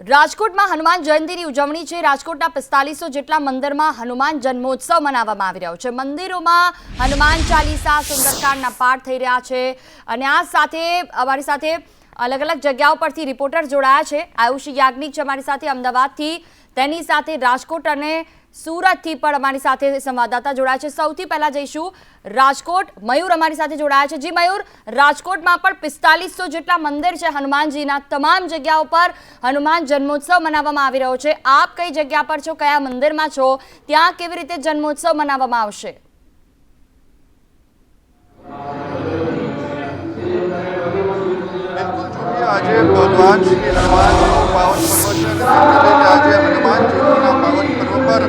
રાજકોટમાં હનુમાન જયંતિની ઉજવણી છે. રાજકોટના પિસ્તાલીસો જેટલા મંદિરમાં હનુમાન જન્મોત્સવ મનાવવામાં આવી રહ્યો છે. મંદિરોમાં હનુમાન ચાલીસા, સુંદરકાંડના પાઠ થઈ રહ્યા છે અને આ સાથે અમારી સાથે અલગ અલગ જગ્યાઓ પરથી રિપોર્ટર જોડાયા છે. આયુષ યાજ્ઞિક છે અમારી સાથે અમદાવાદથી. તેની સાથે રાજકોટ અને સુરતથી પણ અમારી સાથે સંવાદદાતા જોડાયા છે. સૌથી પહેલા જઈશું રાજકોટ. મયુર અમારી સાથે જોડાયા છે. જી મયુર, રાજકોટમાં પણ પિસ્તાલીસો જેટલા મંદિર છે હનુમાનજીના. તમામ જગ્યાઓ પર હનુમાન જન્મોત્સવ મનાવવામાં આવી રહ્યો છે. આપ કઈ જગ્યા પર છો? કયા મંદિરમાં છો? ત્યાં કેવી રીતે જન્મોત્સવ મનાવવામાં આવશે? આજે ભગવાન શ્રી હનુમાનજીનું પાવન પર્વ છે આજે હનુમાન જયંતિના પાવન પર્વ પર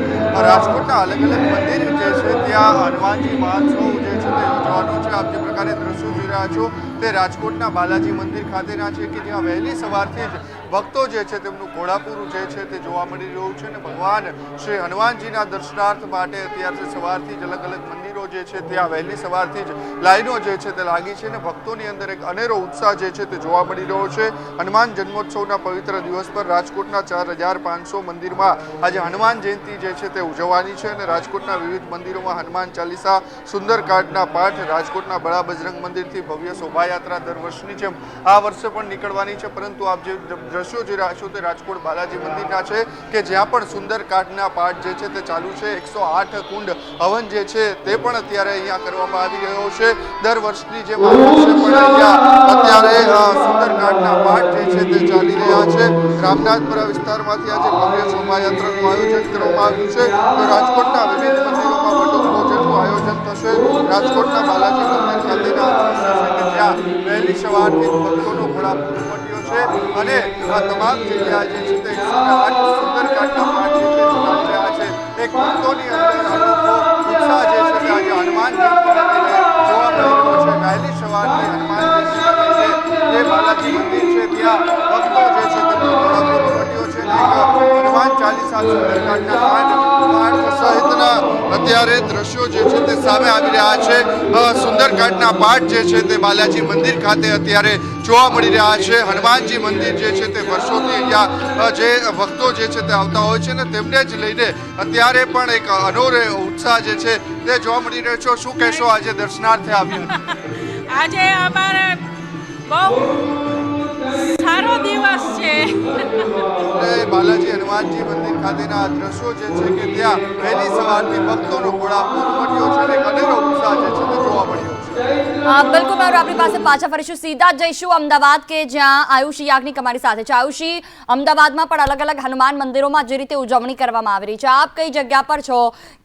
અલગ અલગ મંદિર જે છે, ત્યાં હનુમાનજી મહોત્સવ જે છે, તે યોજવાનો છે. આપ જે પ્રકારે દ્રશ્યો જોઈ રહ્યા છો, તે રાજકોટના બાલાજી મંદિર ખાતેના છે કે જ્યાં વહેલી સવારથી જ ભક્તો જે છે તેમનું ઘોડાપુરું જે છે તે જોવા મળી રહ્યું છે અને ભગવાન શ્રી હનુમાનજીના દર્શનાર્થ માટે અત્યારથી સવારથી જ અલગ અલગ મંદિરો જે છે ત્યાં વહેલી સવારથી જ લાઈનો જે છે તે લાગી છે અને ભક્તોની અંદર એક અનેરો ઉત્સાહ જે છે તે જોવા મળી રહ્યો છે. હનુમાન જન્મોત્સવના પવિત્ર દિવસ પર રાજકોટના ચાર હજાર પાંચસો મંદિરમાં આજે હનુમાન જયંતિ જે છે તે ઉજવવાની છે અને રાજકોટના વિવિધ મંદિરોમાં હનુમાન ચાલીસા સુંદરકાંડના પાઠ, રાજકોટના બળા બજરંગ મંદિરથી ભવ્ય શોભાયાત્રા દર વર્ષની જેમ આ વર્ષે પણ નીકળવાની છે. પરંતુ આપ જે દ્રશ્યો રહ્યા છો તે રાજકોટ બાલાજી મંદિરના છે કે જ્યાં પણ સુંદરકાંડના પાઠ જે છે તે ચાલુ છે. એકસો આઠ કુંડ હવન જે છે તે પણ અત્યારે અહીંયા કરવામાં આવી રહ્યો છે. દર વર્ષની જેમ અત્યારે સુંદરકાંડના પાઠ જે છે તે ચાલી રહ્યા છે. રામનાથપુરા વિસ્તારમાંથી આજે ભવ્ય શોભાયાત્રાનું આયોજન કરવામાં આવ્યું છે. તો રાજકોટના વિવિધ મંદિરોમાં મોટું ભોજનનું આયોજન થશે. રાજકોટના બાલાજી મંદિર ખાતેના જ્યાં વહેલી સવારથી જ ભક્તોનો ઉમટ્યો છે અને આ તમામ જગ્યા જે છે તે સુંદરકાંડના જે છે એક ભક્તોની અંદર અનોખો ઉત્સાહ જે છે તે આજે હનુમાન જોવા મળી છે. વહેલી સવારથી હનુમાન છે જે બાલાજી છે, ત્યાં ભક્તો જે છે તેમનો ઘોડાપુર છે. હનુમાન ચાલીસા સુંદરકાંડના સહિતના અત્યારે દ્રશ્યો જે છે તે સામે આવી રહ્યા છે. સુંદરકાંડના પાઠ જે છે તે બાલાજી મંદિર ખાતે અત્યારે જોવા મળી રહ્યા છે. હનુમાનજી મંદિર જે છે તે વર્ષોથી અહીંયા જે ભક્તો જે છે તે આવતા હોય છે ને તેમને જ લઈને અત્યારે પણ એક અનોરે ઉત્સાહ જે છે તે જોવા મળી રહ્યો છે. શું કહેશો આજે દર્શનાર્થે આવ્યા આજે અમારે બહુ દિવસ છે બાલાજી હનુમાનજી મંદિર ખાતેના આ દ્રશ્યો જે છે કે ત્યાં વહેલી સવારથી ભક્તોનો ઘોડાપુર મળ્યો છે અને અનેરો ઉત્સાહ જે છે તે જોવા મળ્યો છે. બિલકુલ મેં આપણી પાસે પાછા ફરીશું. સીધા જ જઈશું અમદાવાદ કે જ્યાં આયુષી યાજ્ઞિક અમારી સાથે છે. આયુષી અમદાવાદમાં પણ અલગ અલગ હનુમાન મંદિરોમાં જે રીતે ઉજવણી કરવામાં આવી રહી છે. આપ કઈ જગ્યા પર છો?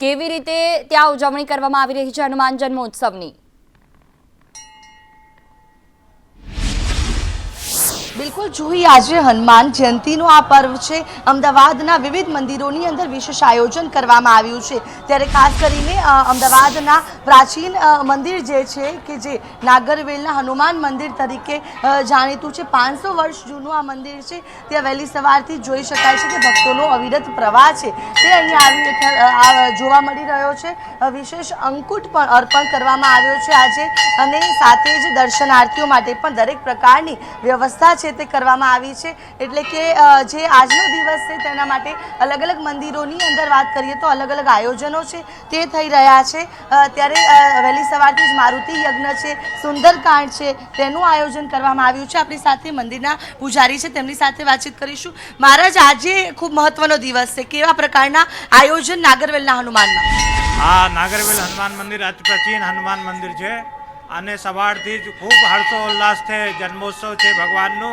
કેવી રીતે ત્યાં ઉજવણી કરવામાં આવી રહી છે હનુમાન જન્મોત્સવની? બિલકુલ જોઈ આજે હનુમાન જયંતિનો આ પર્વ છે. અમદાવાદના વિવિધ મંદિરોની અંદર વિશેષ આયોજન કરવામાં આવ્યું છે. ત્યારે ખાસ કરીને અમદાવાદના પ્રાચીન મંદિર જે છે કે જે નાગરવેલના હનુમાન મંદિર તરીકે જાણીતું છે. પાંચસો વર્ષ જૂનું આ મંદિર છે. ત્યાં વહેલી સવારથી જોઈ શકાય છે કે ભક્તોનો અવિરત પ્રવાહ છે. તે અહીંયા આવી જોવા મળી રહ્યો છે. વિશેષ અંકુટ પણ અર્પણ કરવામાં આવ્યો છે. આજે અને સાથે જ દર્શનાર્થીઓ માટે પણ દરેક પ્રકારની વ્યવસ્થા છે. તે કરવામાં આવી છે. એટલે કે જે આજનો દિવસ છે તેના માટે અલગ અલગ મંદિરોની અંદર વાત કરીએ તો અલગ અલગ આયોજનો છે, તે થઈ રહ્યા છે. ત્યારે વહેલી સવારથી જ મારુતિ યજ્ઞ છે, સુંદરકાંડ છે, તેનું આયોજન કરવામાં આવ્યું છે. આપણી સાથે મંદિરના પૂજારી છે, તેમની સાથે વાતચીત કરીશું. મહારાજ, આજે ખૂબ મહત્વનો દિવસ છે. કેવા પ્રકારના આયોજન નાગરવેલના હનુમાનમાં? આ નાગરવેલ હનુમાન મંદિર અતિ પ્રાચીન હનુમાન મંદિર છે. અને સવારથી જ ખૂબ હર્ષોલ્લાસથી જન્મોત્સવ છે ભગવાનનો.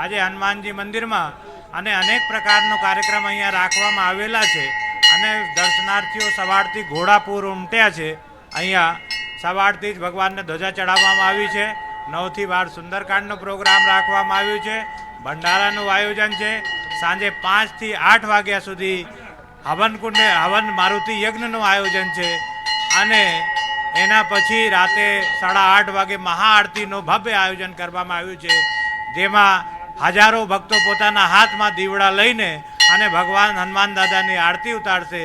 આજે હનુમાનજી મંદિરમાં અને અનેક પ્રકારનો કાર્યક્રમ અહીંયા રાખવામાં આવેલા છે અને દર્શનાર્થીઓ સવારથી ઘોડાપુર ઉમટ્યા છે. અહીંયા સવારથી જ ભગવાનને ધ્વજા ચડાવવામાં આવી છે. નવથી બાર સુંદરકાંડનો પ્રોગ્રામ રાખવામાં આવ્યો છે. ભંડારાનું આયોજન છે. સાંજે પાંચથી આઠ વાગ્યા સુધી હવન કુંડ હવન મારુતિ યજ્ઞનું આયોજન છે. અને એના પછી રાતે સાડા આઠ વાગે મહાઆરતીનું ભવ્ય આયોજન કરવામાં આવ્યું છે, જેમાં હજારો ભક્તો પોતાના હાથમાં દીવડા લઈને અને ભગવાન હનુમાન દાદાની આરતી ઉતારશે.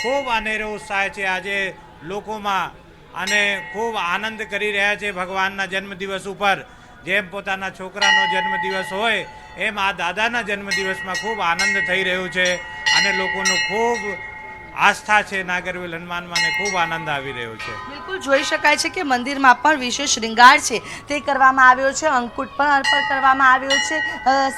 ખૂબ અનેરો ઉત્સાહ છે આજે લોકોમાં અને ખૂબ આનંદ કરી રહ્યા છે ભગવાનના જન્મદિવસ ઉપર. જેમ પોતાના છોકરાનો જન્મદિવસ હોય, એમ આ દાદાના જન્મદિવસમાં ખૂબ આનંદ થઈ રહ્યો છે અને લોકોનો ખૂબ આસ્થા છે નાગરવેલ હનુમાનમાં ને ખૂબ આનંદ આવી રહ્યો છે. બિલકુલ જોઈ શકાય છે કે મંદિરમાં પણ વિશેષ શ્રૃંગાર છે. તે કરવામાં આવ્યો છે, અંકુટ પણ અર્પણ કરવામાં આવ્યો છે.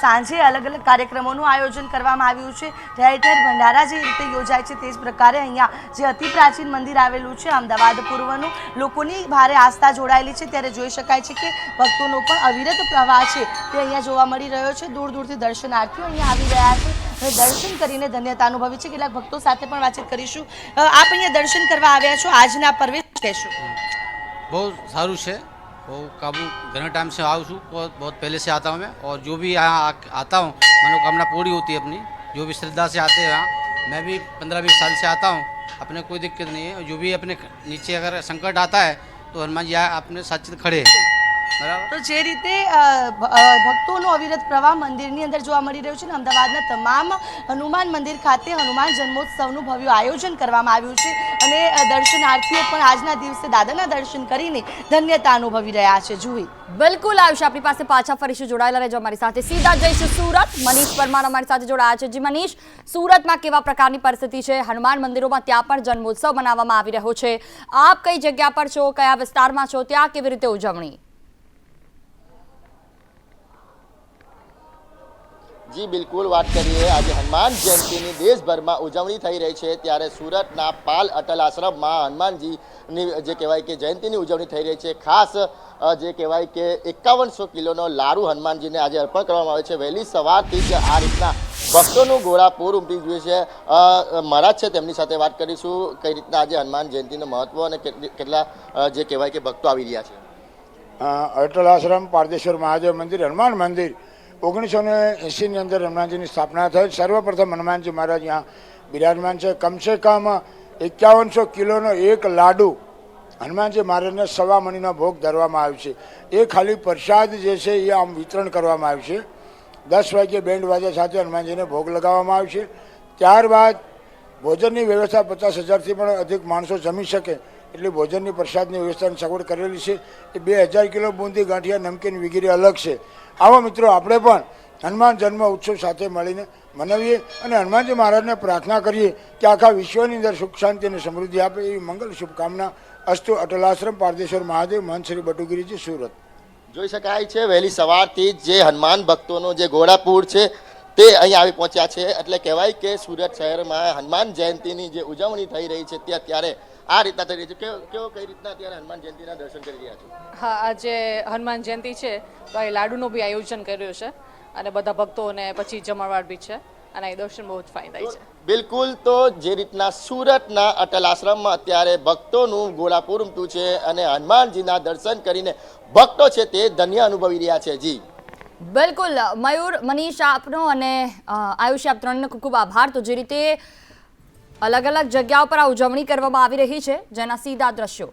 સાંજે અલગ અલગ કાર્યક્રમોનું આયોજન કરવામાં આવ્યું છે. ઠેર ઠેર ભંડારા જે રીતે યોજાય છે તે જ પ્રકારે અહીંયા જે અતિ પ્રાચીન મંદિર આવેલું છે, અમદાવાદ પૂર્વનું, લોકોની ભારે આસ્થા જોડાયેલી છે. ત્યારે જોઈ શકાય છે કે ભક્તોનો પણ અવિરત પ્રવાહ છે. તે અહીંયા જોવા મળી રહ્યો છે. દૂર દૂરથી દર્શનાર્થીઓ અહીંયા આવી રહ્યા છે. દર્શન કરીને ધન્યતા અનુભવી છે કેટલાક ભક્તો સાથે પણ વાતચીત કરીશું અ, આપ અહીંયા દર્શન કરવા આવ્યા છો આજના પર્વે શું કહેશો बहुत सारू है वो काबू घने टाइम से आऊँ છું बहुत बहुत पहले से आता हूँ मैं और जो भी यहाँ आ- आता हूँ मनोकामना पूरी होती है अपनी जो भी श्रद्धा से आते हैं यहाँ मैं भी पंद्रह बीस साल से आता हूँ अपने कोई दिक्कत नहीं है और जो भी अपने नीचे अगर संकट आता है तो हनुमान जी यहाँ अपने साथ खड़े हैं बराबर તો જે રીતે ભક્તોનો અવિરત પ્રવાહ મંદિરની અંદર જોવા મળી રહ્યો છે ને અમદાવાદના તમામ હનુમાન મંદિર ખાતે હનુમાન જન્મોત્સવનું ભવ્ય આયોજન કરવામાં આવ્યું છે અને દર્શનાર્થીઓ પણ આજના દિવસે દાદાના દર્શન કરીને ધન્યતા અનુભવી રહ્યા છે. જુએ બિલકુલ આવશે. આપણી પાસે પાછા ફરીશું જોડાયેલા રહેજો અમારી સાથે. સીધા જઈશું સુરત. મનીષ પરમાર અમારી સાથે જોડાયા છે. જી મનીષ સુરતમાં કેવા પ્રકારની પરિસ્થિતિ છે? હનુમાન મંદિરોમાં ત્યાં પણ જન્મોત્સવ મનાવવામાં આવી રહ્યો છે. આપ કઈ જગ્યા પર છો? કયા વિસ્તારમાં છો? ત્યાં કેવી રીતે ઉજવણી? જી, બિલકુલ વાત કરીએ. આજે હનુમાન જયંતિની દેશભરમાં ઉજવણી થઈ રહી છે ત્યારે સુરતના પાલ અટલ આશ્રમમાં હનુમાનજીની જે કહેવાય કે જયંતિની ઉજવણી થઈ રહી છે. ખાસ જે કહેવાય કે એકાવનસો કિલોનો લાડુ હનુમાનજીને આજે અર્પણ કરવામાં આવે છે. વહેલી સવારથી જ આ રીતના ભક્તોનું ગોળાપૂર ઉમટી ગયું છે. મહારાજ છે, તેમની સાથે વાત કરીશું કઈ રીતના આજે હનુમાન જયંતિનું મહત્વ અને કેટલા જે કહેવાય કે ભક્તો આવી રહ્યા છે. અટલ આશ્રમ, પારદેશ્વર મહાદેવ મંદિર, હનુમાન મંદિર ઓગણીસો ને એંસીની અંદર હનુમાનજીની સ્થાપના થઈ. સર્વપ્રથમ હનુમાનજી મહારાજ અહીંયા બિરાજમાન છે. કમસે કમ એકાવનસો કિલોનો એક લાડુ હનુમાનજી મહારાજને સવા મણીનો ભોગ ધરવામાં આવ્યો છે. એ ખાલી પ્રસાદ જે છે એ આમ વિતરણ કરવામાં આવ્યું છે. દસ વાગ્યે બેન્ડ વાજા સાથે હનુમાનજીને ભોગ લગાવવામાં આવ્યો છે. ત્યારબાદ ભોજનની વ્યવસ્થા પચાસ હજારથી પણ અધિક માણસો જમી શકે એટલી ભોજનની પ્રસાદની વ્યવસ્થાની સગવડ કરેલી છે. એ બે હજાર કિલો બુંદી, ગાંઠિયા, નમકીન વગેરે અલગ છે. આવા મિત્રો, આપણે પણ હનુમાન જન્મ ઉત્સવ સાથે મળીને મનાવીએ અને હનુમાનજી મહારાજને પ્રાર્થના કરીએ કે આખા વિશ્વની અંદર સુખ, શાંતિ અને સમૃદ્ધિ આપે એવી મંગલ શુભકામના અસ્તુ અટલાશ્રમ પારદેશ્વર મહાદેવ, મહંત શ્રી બટુગીરીજી, સુરત. જોઈ શકાય છે, વહેલી સવારથી જ જે હનુમાન ભક્તોનો જે ઘોડાપૂર છે, તે અહીં આવી પહોંચ્યા છે. એટલે કહેવાય કે સુરત શહેરમાં હનુમાન જયંતિની જે ઉજવણી થઈ રહી છે, તે અત્યારે આ રીતના થઈ રહી છે. કેવો કઈ રીતના અત્યારે હનુમાન જયંતિના દર્શન કરી રહ્યા છો? હા આજે હનુમાન જયંતિ છે તો એ લાડુનું બી આયોજન કર્યું છે અને બધા ભક્તોને પછી જમણવાર બી છે અને એ દર્શન બહુ જ ફાઇન થાય છે. બિલકુલ તો જે રીતના સુરતના અટલ આશ્રમમાં અત્યારે ભક્તોનું ગોળાપુર ઉમટું છે અને હનુમાનજીના દર્શન કરીને ભક્તો છે તે ધન્ય અનુભવી રહ્યા છે. જી. બિલકુલ મયુર મનીષ આપનો અને આયુષ્ય આયુષ આપ ત્રણનો ખૂબ ખૂબ આભાર. તો જે રીતે અલગ અલગ જગ્યાઓ પર આ ઉજવણી કરવામાં આવી રહી છે જેના સીધા દ્રશ્યો